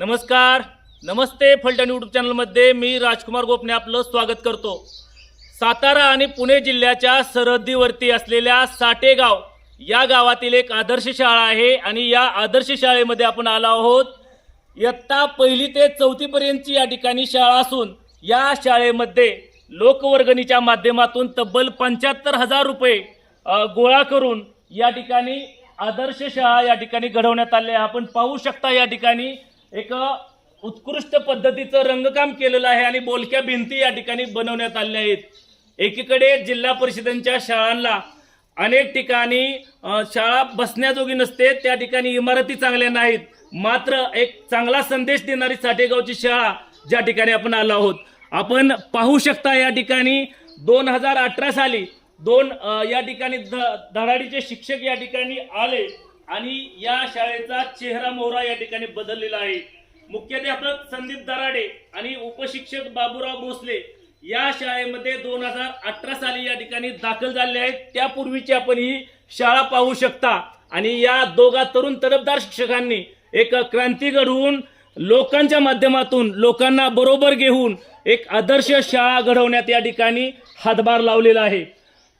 नमस्कार. नमस्ते फलटण यूट्यूब चॅनलमध्ये मी राजकुमार गोपने आपलं स्वागत करतो. सातारा आणि पुणे जिल्ह्याच्या सरहद्दीवरती असलेल्या साटेगाव या गावातील एक आदर्श शाळा आहे आणि या आदर्श शाळेमध्ये आपण आलो आहोत. इयत्ता पहिली ते चौथीपर्यंतची या ठिकाणी शाळा असून या शाळेमध्ये लोकवर्गणीच्या माध्यमातून तब्बल पंच्याहत्तर हजार रुपये गोळा करून या ठिकाणी आदर्श शाळा या ठिकाणी घडवण्यात आल्या आहे. आपण पाहू शकता या ठिकाणी एक उत्कृष्ट पद्धतीचं रंगकाम केलेलं आहे आणि बोलक्या भिंती या ठिकाणी बनवण्यात आल्या आहेत. एकीकडे जिल्हा परिषदांच्या शाळांना अनेक ठिकाणी शाळा बसण्याजोगी नसते त्या ठिकाणी इमारती चांगल्या नाहीत. मात्र एक चांगला संदेश देणारी साठेगावची शाळा ज्या ठिकाणी आपण आलो आहोत. आपण पाहू शकता या ठिकाणी दोन हजार अठरा साली दोन या ठिकाणी ध- धडाडीचे शिक्षक या ठिकाणी आले. आणि या शाळेचा चेहरा मोहरा या ठिकाणी बदललेला आहे. मुख्याध्यापक संदीप दराडे आणि उपशिक्षक बाबूराव भोसले या शाळेमध्ये दोन हजार अठरा साली या ठिकाणी दाखल झाले आहेत. त्यापूर्वीची आपण ही शाळा पाहू शकता. आणि या दोघा तरुण तरफदार शिक्षकांनी एक क्रांती घडवून लोकांच्या माध्यमातून लोकांना बरोबर घेऊन एक आदर्श शाळा घडवण्यात या ठिकाणी हातभार लावलेला आहे.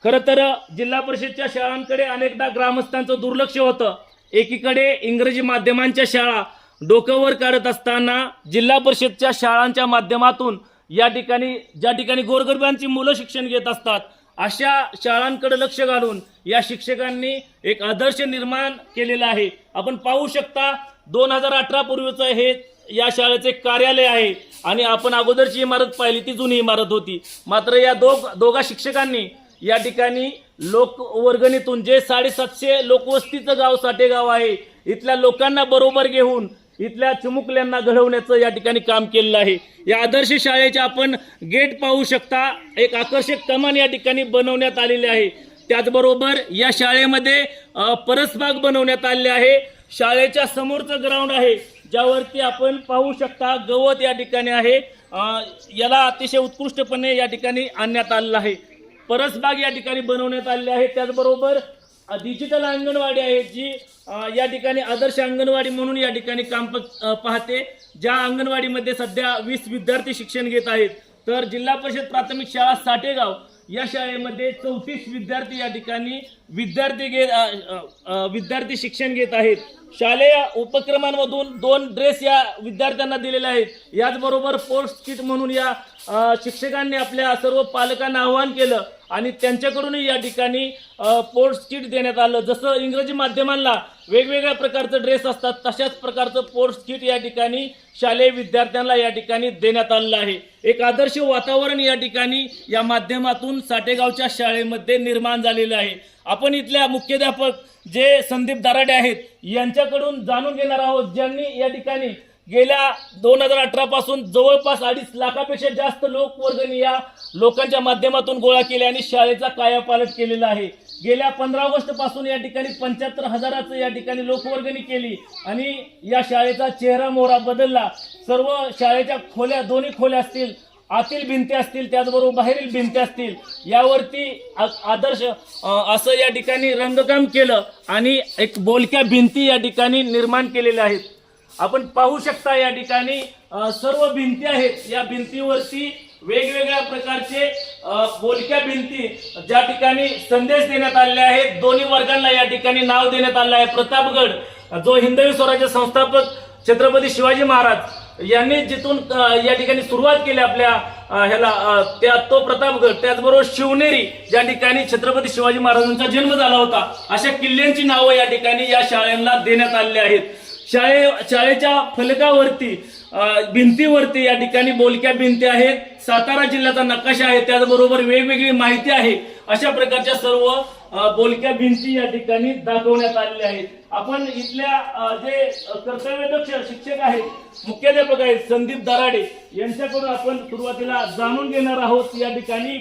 खरं तर जिल्हा परिषदच्या शाळांकडे अनेकदा ग्रामस्थांचं दुर्लक्ष होतं. एकीकडे इंग्रजी माध्यमांच्या शाळा डोकंवर काढत असताना जिल्हा परिषदच्या शाळांच्या माध्यमातून या ठिकाणी ज्या ठिकाणी गोरगरिबांची मुलं शिक्षण घेत असतात अशा शाळांकडे लक्ष घालून या शिक्षकांनी एक आदर्श निर्माण केलेला आहे. आपण पाहू शकता दोन हजार अठरा पूर्वीचं हे या शाळेचे कार्यालय आहे आणि आपण अगोदरची इमारत पाहिली ती जुनी इमारत होती. मात्र या दोघ दोघा शिक्षकांनी या ठिकाणी लोक वर्गणीतून जे साडेसातशे लोकवस्तीचं गाव साठेगाव आहे इथल्या लोकांना बरोबर घेऊन इथल्या चिमुकल्यांना घडवण्याचं या ठिकाणी काम केलेलं आहे. या आदर्श शाळेचे आपण गेट पाहू शकता एक आकर्षक कमान या ठिकाणी बनवण्यात आलेले आहे. त्याचबरोबर या शाळेमध्ये परसबाग बनवण्यात आले आहे. शाळेच्या समोरचं ग्राउंड आहे ज्यावरती आपण पाहू शकता गवत या ठिकाणी आहे. याला अतिशय उत्कृष्टपणे या ठिकाणी आणण्यात आलेलं आहे. परसबाग या ठिकाणी बनवण्यात आलेली आहे. त्याचबरोबर डिजिटल अंगणवाडी आहे जी या ठिकाणी आदर्श अंगणवाडी म्हणून या ठिकाणी काम प- पाहते. ज्या अंगणवाडीमध्ये सध्या वीस विद्यार्थी शिक्षण घेत आहेत तर जिल्हा परिषद प्राथमिक शाळा साठेगाव या शाळेमध्ये चौतीस विद्यार्थी या ठिकाणी विद्यार्थी घेत विद्यार्थी शिक्षण घेत आहेत. शालेय उपक्रमांमधून दोन ड्रेस या विद्यार्थ्यांना दिलेले आहेत. याचबरोबर पोस्ट किट म्हणून या शिक्षकांनी आपल्या सर्व पालकांना आवाहन केलं आणि त्यांच्याकडूनही या ठिकाणी पोस्ट किट देण्यात आलं. जसं इंग्रजी माध्यमांना वेगवेगळ्या प्रकारचं ड्रेस असतात तशाच प्रकारचं पोस्ट किट या ठिकाणी शालेय विद्यार्थ्यांना या ठिकाणी देण्यात आलेलं आहे. एक आदर्श वातावरण या ठिकाणी या माध्यमातून साठेगावच्या शाळेमध्ये निर्माण झालेलं आहे. आपण इथल्या मुख्याध्यापक जे संदीप दराडे आहेत यांच्याकडून जाणून घेणार आहोत ज्यांनी या ठिकाणी गेल्या दोन हजार अठरा पासून जवळपास अडीच लाखापेक्षा जास्त लोकवर्गणी या लोकांच्या माध्यमातून गोळा केल्या आणि शाळेचा कायापालट केलेला आहे. गेल्या पंधरा ऑगस्टपासून या ठिकाणी पंच्याहत्तर हजाराचं या ठिकाणी लोकवर्गणी केली आणि या शाळेचा चेहरा मोहरा बदलला. सर्व शाळेच्या खोल्या दोन्ही खोल्या असतील आतील भिंती असतील त्याचबरोबर बाहेरील भिंती असतील यावरती आ- आदर्श असं या ठिकाणी रंगकाम केलं आणि एक बोलक्या भिंती या ठिकाणी निर्माण केलेल्या आहेत. आपण पाहू शकता या ठिकाणी सर्व भिंती आहेत. या भिंतीवरती वेगवेगळ्या प्रकारचे बोलक्या भिंती ज्या ठिकाणी संदेश देण्यात आलेले आहेत दोन्ही वर्गांना या ठिकाणी नाव देण्यात आलं आहे. प्रतापगड जो हिंदवी स्वराज्य संस्थापक छत्रपती शिवाजी महाराज यांनी जिथून या ठिकाणी सुरुवात केली आपल्या ह्याला त्या तो प्रतापगड त्याचबरोबर शिवनेरी ज्या ठिकाणी छत्रपती शिवाजी महाराजांचा जन्म झाला होता अशा किल्ल्यांची नावं या ठिकाणी या शाळांना देण्यात आलेली आहेत. शाळे शाळेच्या फलकावरती भिंतीवरती या ठिकाणी बोलक्या भिंती आहेत. सातारा जिल्ह्याचा नकाशा आहे. त्याचबरोबर वेगवेगळी माहिती आहे. अशा प्रकारच्या सर्व बोलक्या भिंती या ठिकाणी दाखवण्यात आलेल्या आहेत. आपण इथल्या जे कर्तव्यदक्ष शिक्षक आहेत मुख्याध्यापक आहेत संदीप दराडे यांच्याकडून आपण सुरुवातीला जाणून घेणार आहोत या ठिकाणी.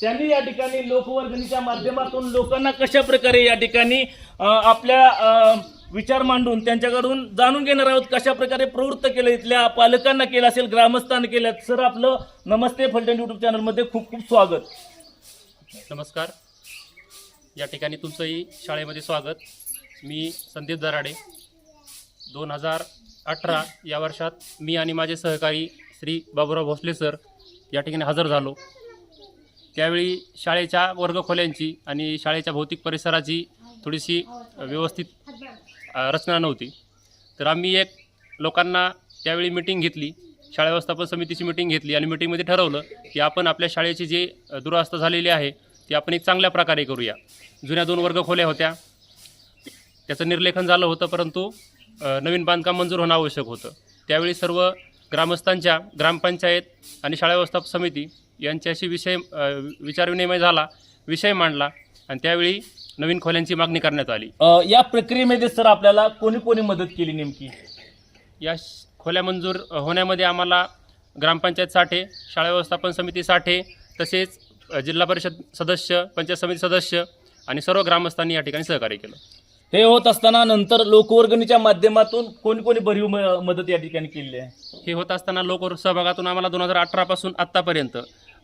त्यांनी या ठिकाणी लोकवर्गणीच्या माध्यमातून लोकांना कशा प्रकारे या ठिकाणी आपल्या विचार मांडून त्यांच्याकडून जाणून घेणार आहोत? कशा प्रकारे प्रवृत्त केलं? इथल्या पालकांना केलं असेल ग्रामस्थांना केलं सर आपलं नमस्ते फलटण युट्यूब चॅनलमध्ये खूप खूप स्वागत. नमस्कार. या ठिकाणी तुमचंही शाळेमध्ये स्वागत. मी संदीप दराडे. दोन हजार अठरा या वर्षात मी आणि माझे सहकारी श्री बाबुराव भोसले सर या ठिकाणी हजर झालो. त्यावेळी शाळेच्या वर्गखोल्यांची आणि शाळेच्या भौतिक परिसराची थोडीशी व्यवस्थित रचना नव्हती. तर आम्ही एक लोकांना त्यावेळी मिटिंग घेतली शाळा व्यवस्थापन समितीची मिटिंग घेतली आणि मिटिंगमध्ये ठरवलं की आपण आपल्या शाळेची जी दुरावस्था झालेली आहे ती आपण एक चांगल्या प्रकारे करूया. जुन्या दोन वर्गखोल्या होत्या. त्याचं निर्लेखन झालं होतं परंतु नवीन बांधकाम मंजूर होणं आवश्यक होतं. त्यावेळी सर्व ग्रामस्थांच्या ग्रामपंचायत आणि शाळा व्यवस्थापन समिती यांच्याशी विषय विचारविनिमय झाला विषय मांडला आणि त्यावेळी नवीन खोल्यांची मागणी करण्यात आली. या प्रक्रियेमध्ये सर आपल्याला कोणी कोणी मदत केली नेमकी? या खोल्या मंजूर होण्यामध्ये आम्हाला ग्रामपंचायत साठे शाळा व्यवस्थापन समिती साठे तसेच जिल्हा परिषद सदस्य पंचायत समिती सदस्य आणि सर्व ग्रामस्थांनी या ठिकाणी सहकार्य केलं. हे होत असताना नंतर लोकवर्गणीच्या माध्यमातून कोणी कोणी भरीव मदत या ठिकाणी केली आहे? हे होत असताना लोक सहभागातून आम्हाला दोन हजार अठरापासून आत्तापर्यंत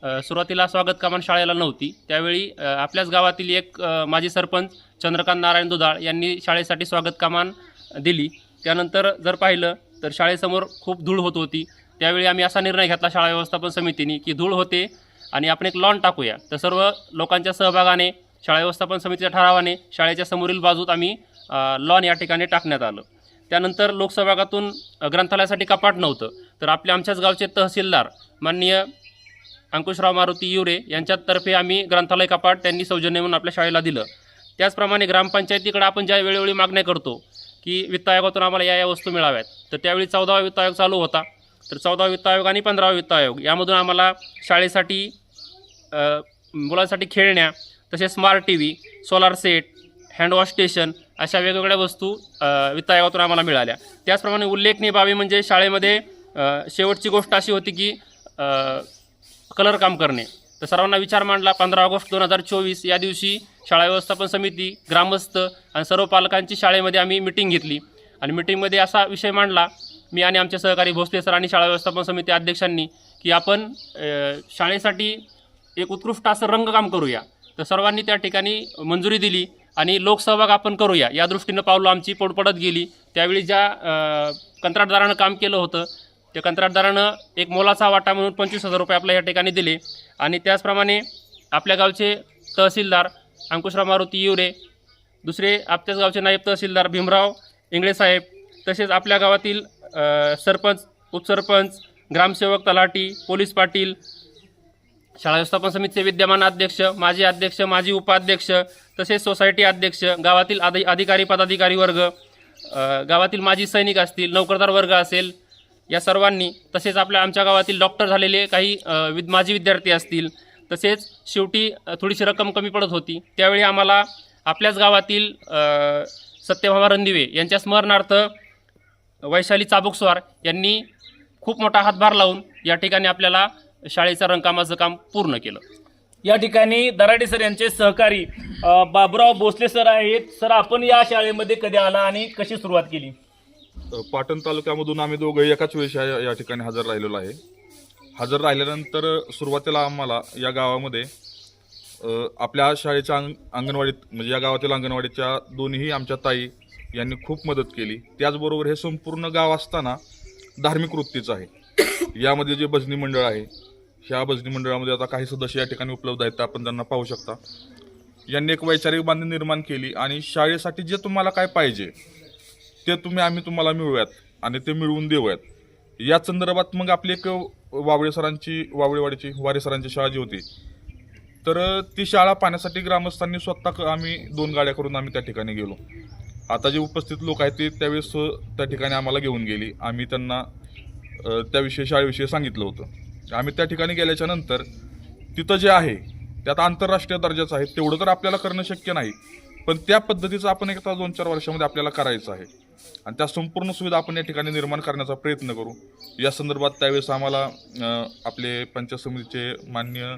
सुरुवातीला स्वागत कमान शाळेला नव्हती. त्यावेळी आपल्याच गावातील एक माजी सरपंच चंद्रकांत नारायण दुधाळ यांनी शाळेसाठी स्वागत कमान दिली. त्यानंतर जर पाहिलं तर शाळेसमोर खूप धूळ होत होती. त्यावेळी आम्ही असा निर्णय घेतला शाळा व्यवस्थापन समितीने की धूळ होते आणि आपण एक लॉन टाकूया. तर सर्व लोकांच्या सहभागाने शाळा व्यवस्थापन समितीच्या ठरावाने शाळेच्या समोरील बाजूत आम्ही लॉन या ठिकाणी टाकण्यात आलं. त्यानंतर लोकसहभागातून ग्रंथालयासाठी कपाट नव्हतं. तर आपल्या आमच्याच गावचे तहसीलदार माननीय अंकुशराव मारुती युरे यांच्यातर्फे आम्ही ग्रंथालय कपाट त्यांनी सौजन्य म्हणून आपल्या शाळेला दिलं. त्याचप्रमाणे ग्रामपंचायतीकडे आपण ज्या वेळोवेळी मागण्या करतो की वित्त आयोगातून आम्हाला या या वस्तू मिळाव्यात तर त्यावेळी चौदावा वित्त आयोग चालू होता. तर चौदावा वित्त आयोग आणि पंधरावा वित्त आयोग यामधून आम्हाला शाळेसाठी मुलांसाठी खेळण्या तसेच smart T V solar set handwash station अशा वेगवेगळ्या वस्तू वित्त आयोगातून आम्हाला मिळाल्या. त्याचप्रमाणे उल्लेखनीय बाबी म्हणजे शाळेमध्ये शेवटची गोष्ट अशी होती की कलर काम करणे. तर सर्वांना विचार मांडला पंधरा ऑगस्ट दोन हजार चोवीस या दिवशी शाळा व्यवस्थापन समिती ग्रामस्थ आणि सर्व पालकांची शाळेमध्ये आम्ही मिटिंग घेतली. आणि मिटिंगमध्ये असा विषय मांडला मी आणि आमचे सहकारी भोसले सर आणि शाळा व्यवस्थापन समिती अध्यक्षांनी की आपण शाळेसाठी एक उत्कृष्ट असं रंगकाम करूया. तर सर्वांनी त्या ठिकाणी मंजुरी दिली आणि लोकसहभाग आपण करूया. या दृष्टीनं पावलं आमची पोट पडत गेली. त्यावेळी ज्या कंत्राटदारानं काम केलं होतं त्या कंत्राटदारानं एक मोलाचा वाटा म्हणून पंचवीस हजार रुपये आपल्या या ठिकाणी दिले. आणि त्याचप्रमाणे आपल्या गावचे तहसीलदार अंकुशराव मारुती युरे दुसरे आपल्याच गावचे नायब तहसीलदार भीमराव इंगळे साहेब तसेच आपल्या गावातील सरपंच उपसरपंच ग्रामसेवक तलाठी पोलीस पाटील शाळा व्यवस्थापन समितीचे विद्यमान अध्यक्ष माजी अध्यक्ष माजी उपाध्यक्ष तसेच सोसायटी अध्यक्ष गावातील अधि अधिकारी पदाधिकारी वर्ग गावातील माजी सैनिक असतील नोकरदार वर्ग असेल या सर्वांनी तसेच आपल्या आमच्या गावातील डॉक्टर झालेले काही विद माजी विद्यार्थी असतील तसेच शेवटी थोडीशी रक्कम कमी पडत होती. त्यावेळी आम्हाला आपल्याच गावातील सत्यभामा रणदिवे यांच्या स्मरणार्थ वैशाली चाबुकस्वार यांनी खूप मोठा हातभार लावून या ठिकाणी आपल्याला शाळेचं रंगकामाचं काम पूर्ण केलं. या ठिकाणी दराडे सर यांचे सहकारी बाबुराव भोसले सर आहेत. सर आपण या शाळेमध्ये कधी आला आणि कशी सुरुवात केली? पाटण तालुक्यामधून आम्ही दोघं एकाच वेळेस या या ठिकाणी हजर राहिलेलो आहे. हजर राहिल्यानंतर सुरुवातीला आम्हाला या गावामध्ये आपल्या शाळेच्या अंग अंगणवाडीत म्हणजे या गावातील अंगणवाडीच्या दोन्ही आमच्या ताई यांनी खूप मदत केली. त्याचबरोबर हे संपूर्ण गाव असताना धार्मिक वृत्तीचं आहे. यामध्ये जे भजनी मंडळ आहे ह्या भजनी मंडळामध्ये आता काही सदस्य या ठिकाणी उपलब्ध आहेत तर आपण त्यांना पाहू शकता. यांनी एक वैचारिक बांधणी निर्माण केली आणि शाळेसाठी जे तुम्हाला काय पाहिजे ते तुम्ही आम्ही तुम्हाला मिळूयात आणि ते मिळवून देऊयात. या संदर्भात मग आपली एक वावळे सरांची वावळेवाडीची वारे सरांची शाळा जी होती तर ती शाळा पाहण्यासाठी ग्रामस्थांनी स्वतः क- आम्ही दोन गाड्या करून आम्ही त्या ठिकाणी गेलो. आता जे उपस्थित लोक आहेत ते त्यावेळेस त्या ठिकाणी आम्हाला घेऊन गेली. आम्ही त्यांना त्याविषयी शाळेविषयी सांगितलं होतं. आम्ही त्या ठिकाणी गेल्याच्यानंतर तिथं जे आहे त्यात आंतरराष्ट्रीय दर्जाचं आहे तेवढं तर आपल्याला करणं शक्य नाही. पण त्या पद्धतीचं आपण एक दोन चार वर्षामध्ये आपल्याला करायचं आहे. आणि त्या संपूर्ण सुविधा आपण या ठिकाणी निर्माण करण्याचा प्रयत्न करू. या संदर्भात त्यावेळेस आम्हाला आपले पंचायत समितीचे मान्य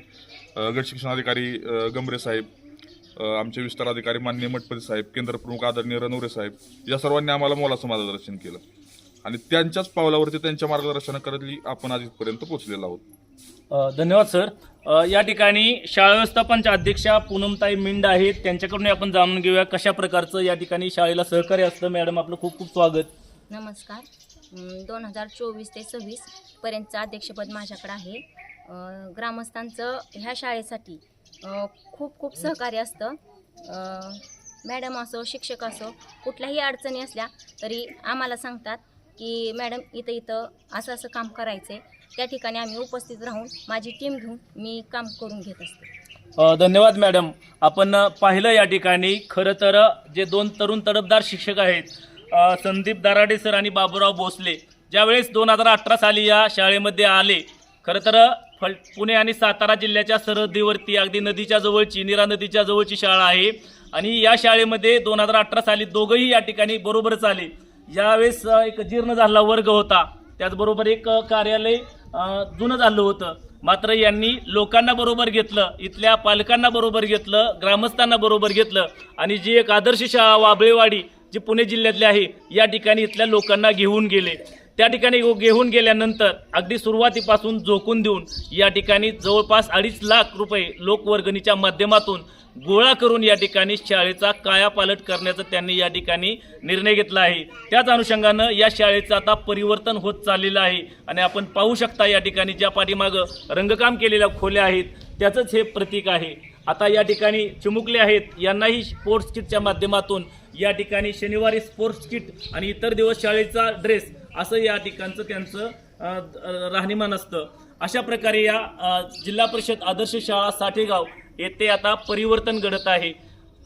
गट शिक्षणाधिकारी गंभरे साहेब आमचे विस्तार अधिकारी मान्य मठपती साहेब केंद्रप्रमुख आदरणीय रणवरे साहेब या सर्वांनी आम्हाला मोलाचं मार्गदर्शन केलं. आणि त्यांच्याच पावलावरती त्यांच्या मार्गदर्शनाखाली आपण आज इथपर्यंत आहोत. धन्यवाद सर. या ठिकाणी शाळा व्यवस्थापनच्या अध्यक्षा पूनमताई मिंड आहेत. त्यांच्याकडून आपण जाणून घेऊया कशा प्रकारचं या ठिकाणी शाळेला सहकार्य असतं. मॅडम आपलं खूप खूप स्वागत. नमस्कार. दोन हजार चोवीस ते सव्वीस पर्यंतचं अध्यक्षपद माझ्याकडे आहे. ग्रामस्थांचं ह्या शाळेसाठी खूप खूप सहकार्य असतं. मॅडम असो शिक्षक असो कुठल्याही अडचणी असल्या तरी आम्हाला सांगतात की मॅडम इथं इथं असं असं काम करायचं आहे त्या ठिकाणी आम्ही उपस्थित राहून माझी टीम घेऊन मी काम करून घेत असते. अ, धन्यवाद मॅडम आपण अ, पाहिलं या ठिकाणी खरं तर अ, जे दोन तरुण तडफदार शिक्षक आहेत अ, संदीप दराडे सर आणि बाबूराव भोसले ज्यावेळेस दोन हजार अठरा साली या शाळेमध्ये आले खरं तर अ, फल पुणे आणि सातारा जिल्ह्याच्या सरहद्दीवरती अगदी नदीच्या जवळची निरा नदीच्या जवळची शाळा आहे. आणि या शाळेमध्ये दोन हजार अठरा साली दोघंही या ठिकाणी बरोबरच आले. यावेळेस अ, एक जीर्ण झालेला वर्ग होता. त्याचबरोबर एक अ, कार्यालय जुनं झालं होतं. मात्र यांनी लोकांना बरोबर घेतलं इथल्या पालकांना बरोबर घेतलं ग्रामस्थांना बरोबर घेतलं आणि जी एक आदर्श शाळा वाबळेवाडी जी पुणे जिल्ह्यातली आहे या ठिकाणी इथल्या लोकांना घेऊन गेले. त्या ठिकाणी घेऊन गेल्यानंतर अगदी सुरुवातीपासून झोकून देऊन या ठिकाणी जवळपास अडीच लाख रुपये लोकवर्गणीच्या माध्यमातून गोळा करून या ठिकाणी शाळेचा कायापालट करण्याचा त्यांनी या ठिकाणी निर्णय घेतला आहे. त्याच अनुषंगानं या शाळेचं आता परिवर्तन होत चाललेलं आहे आणि आपण पाहू शकता या ठिकाणी ज्या पाठीमागं रंगकाम केलेल्या खोल्या आहेत त्याचंच हे प्रतीक आहे. आता या ठिकाणी चिमुकले आहेत यांनाही स्पोर्ट्स किटच्या माध्यमातून या ठिकाणी शनिवारी स्पोर्ट्स किट आणि इतर दिवस शाळेचा ड्रेस असं या ठिकाणचं त्यांचं राहणीमान असतं. अशा प्रकारे या जिल्हा परिषद आदर्श शाळा साठेगाव येथे आता परिवर्तन घडत आहे.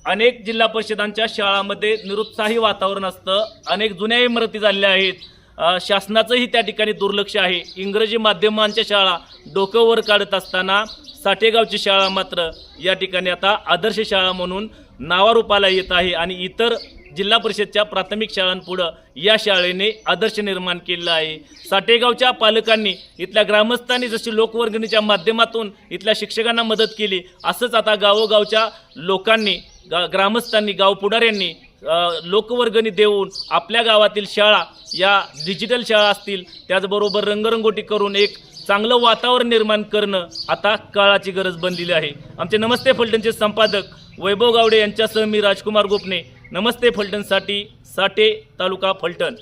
अनेक जिल्हा परिषदांच्या शाळांमध्ये निरुत्साही वातावरण असतं. अनेक जुन्या इमारती झालेल्या आहेत. शासनाचंही त्या ठिकाणी दुर्लक्ष आहे. इंग्रजी माध्यमांच्या शाळा डोकं वर काढत असताना साठेगावची शाळा मात्र या ठिकाणी आता आदर्श शाळा म्हणून नावारूपाला येत आहे आणि इतर जिल्हा परिषदच्या प्राथमिक शाळांपुढं या शाळेने आदर्श निर्माण केलेला आहे. साठेगावच्या पालकांनी इथल्या ग्रामस्थांनी जशी लोकवर्गणीच्या माध्यमातून इथल्या शिक्षकांना मदत केली असंच आता गावोगावच्या लोकांनी गा ग्रामस्थांनी गाव पुढाऱ्यांनी लोकवर्गणी देऊन आपल्या गावातील शाळा या डिजिटल शाळा असतील त्याचबरोबर रंगरंगोटी करून एक चांगलं वातावरण निर्माण करणं आता काळाची गरज बनलेली आहे. आमचे नमस्ते फलटणचे संपादक वैभव गावडे यांच्यासह मी राजकुमार गोपने. नमस्ते फलटणसाठी साठे तालुका फलटण.